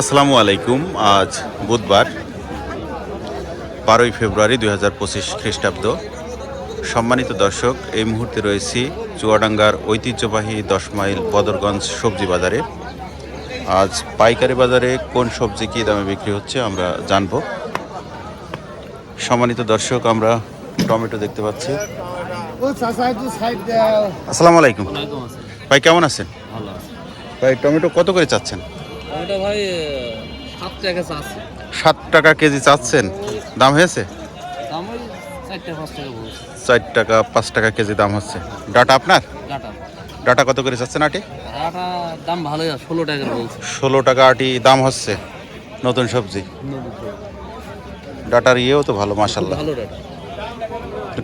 আসসালামু আলাইকুম। আজ বুধবার বারোই ফেব্রুয়ারি দুই হাজার পঁচিশ খ্রিস্টাব্দ। সম্মানিত দর্শক এই মুহূর্তে রয়েছি চুয়াডাঙ্গার ঐতিহ্যবাহী দশ মাইল বদরগঞ্জ সবজি বাজারে। আজ পাইকারি বাজারে কোন সবজি কী দামে বিক্রি হচ্ছে আমরা জানব। সম্মানিত দর্শক আমরা টমেটো দেখতে পাচ্ছি। আসসালামু আলাইকুম। ভাই কেমন আছেন? ভাই টমেটো কত করে চাচ্ছেন? ওটা ভাই সাত টাকা আছে সাত টাকা কেজি চাচ্ছেন? দাম হয়েছে? দাম ওই চার টাকা পাঁচ টাকা কেজি দাম হচ্ছে। ডাটা আপনার? ডাটা। কত করে চাচ্ছেন আটি? দাম ভালোই ষোলো টাকা ষোলো টাকা আটি দাম হচ্ছে নতুন সবজি। ডাটার ইয়েও তো ভালো মাসাল্লাহ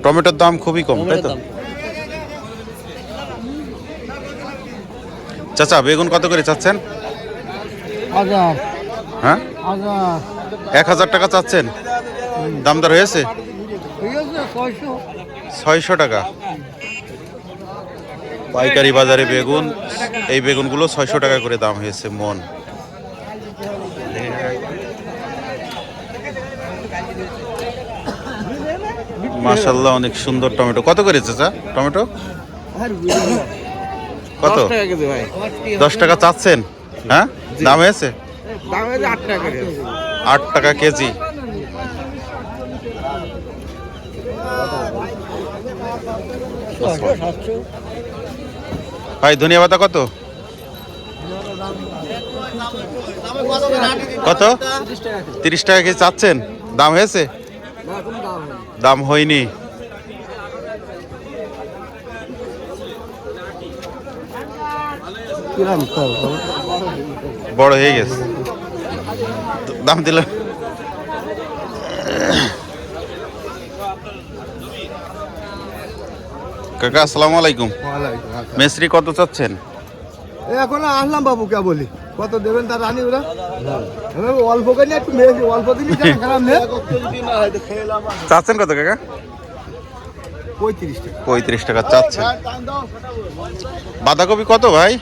টমেটোর দাম খুবই কম তাই তো? চাচা বেগুন কত করে চাচ্ছেন? হ্যাঁ? এক হাজার টাকা চাচ্ছেন? দাম দর হয়েছে ছয়শো। টাকা। পাইকারি বাজারে বেগুন এই বেগুনগুলো ছয়শো টাকা করে দাম হয়েছে মন। মাশাল্লাহ অনেক সুন্দর টমেটো। কত করে চাচা টমেটো? কত? দশ টাকা কেজি ভাই। দশ টাকা চাচ্ছেন? হ্যাঁ? দাম হয়েছে? আট টাকা কেজি। ভাই ধনিয়া পাতা কত? কত? তিরিশ টাকা কেজি। চাচ্ছেন? দাম হয়েছে? দাম হয়নি কিরাম কর বড় হয়ে গেছে। দাম দিল। কাকা আসসালামু আলাইকুম। মেসরি কত চাচ্ছেন? এখন আসলাম বাবু কে বলি। কত দেবেন তার রানি ওরা? অল্প করে একটু অল্প দিনই নেই। চাচ্ছেন কত কাকা? পঁয়ত্রিশ টাকা। চাচ্ছে বাঁধাকপি কত ভাই?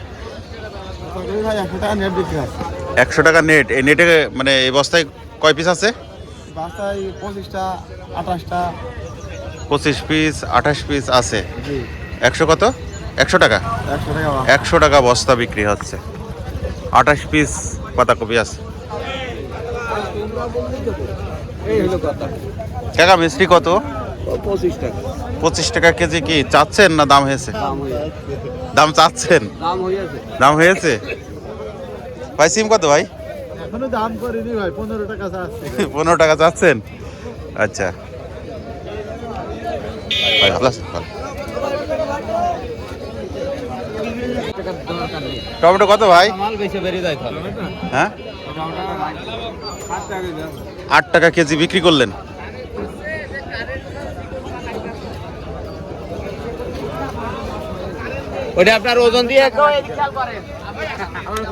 একশো টাকা নেট এই নেটে মানে এই বস্তায় কয় পিস আছে? পঁচিশ পিস আঠাশ পিস আছে। একশো কত? একশো টাকা? একশো টাকা বস্তা। বিক্রি হচ্ছে। আঠাশ পিস পাতাকপি আছে। কাকা মিষ্টি কত? পঁচিশ টাকা। পঁচিশ টাকা কেজি কি চাচ্ছেন না দাম হয়েছে? দাম চাচ্ছেন? দাম হয়েছে। দাম হয়েছে? ভাই সিম কত ভাই? এখনও দাম করিনি ভাই পনেরো টাকা পনেরো টাকা চাচ্ছেন? আচ্ছা। টমেটো কত ভাই? মাল বেশি বেরিয়ে যায় তাহলে। হ্যাঁ? আট টাকা কেজি বিক্রি করলেন? ওটা আপনার ওজন দিয়ে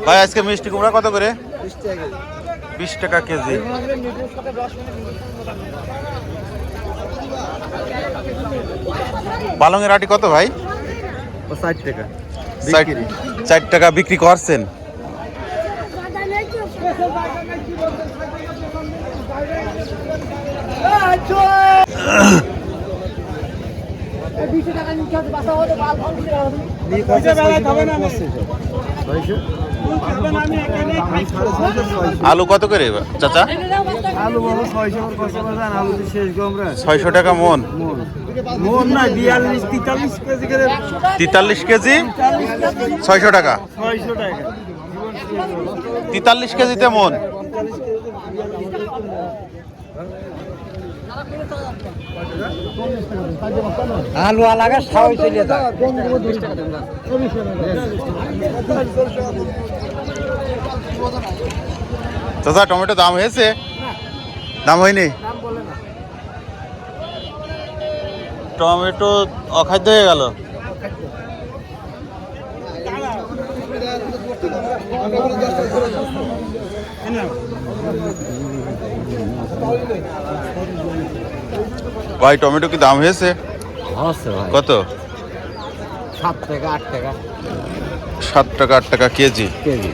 ভাই আজকে মিষ্টি কুমড়া কত করে? বিশ টাকা কেজি। পালংয়ের আটি কত ভাই? ষাট টাকা ষাট চার টাকা বিক্রি করছেন। আলু কত করে চাচা? আলু ছয়শো টাকা মন। না বিয়াল্লিশ তেতাল্লিশ কেজি ছয়শো টাকা। তেতাল্লিশ কেজিতে মন। আলু আলাগা সাওই চলে যায়। চাচা, টমেটো দাম হয়েছে? দাম হয়নি? টমেটো অখাদ্য হয়ে গেল। ভাই টমেটো কি দাম হয়েছে? কত? সাত টাকা আট টাকা। সাত টাকা আট টাকা কেজি। কেজি।